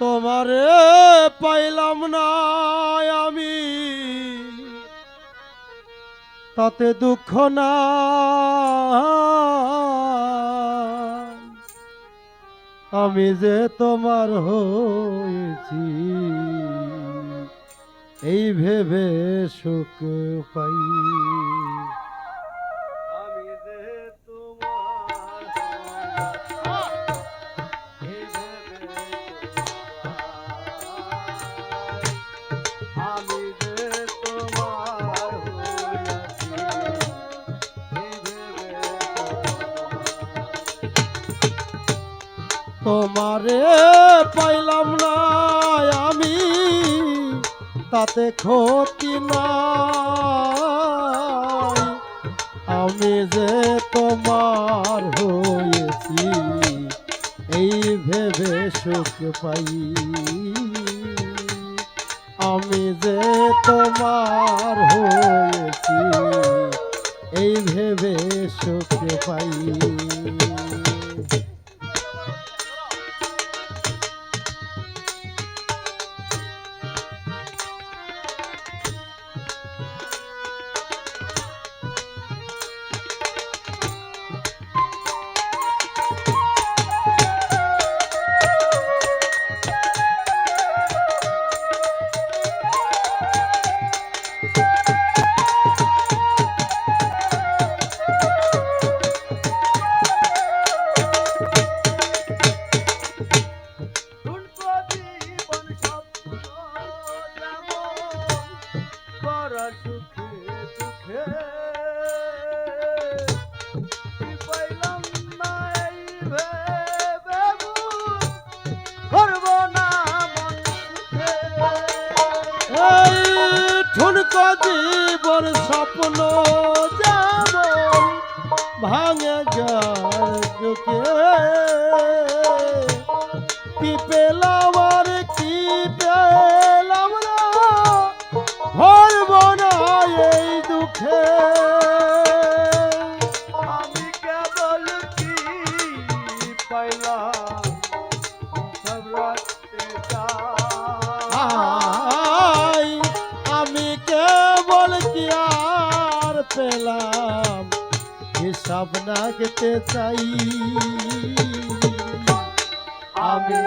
তোমারে পাইলাম না আমি। তাতে দুঃখ না। আমি যে তোমার হয়েছি, এই ভেবে সুখ পাই। তোমারে পাইলাম না আমি, তাতে ক্ষতি নাই। আমি যে তোমার হয়েছি, এই ভেবে সুখ পাই। আমি যে তোমার হয়েছি, এই ভেবে সুখ পাই। স্বপ্ন যেমন ভাঙে চোখে কি পেলাম ভরব না এই দুঃখে। হিসাব না গেতে চাই। আমি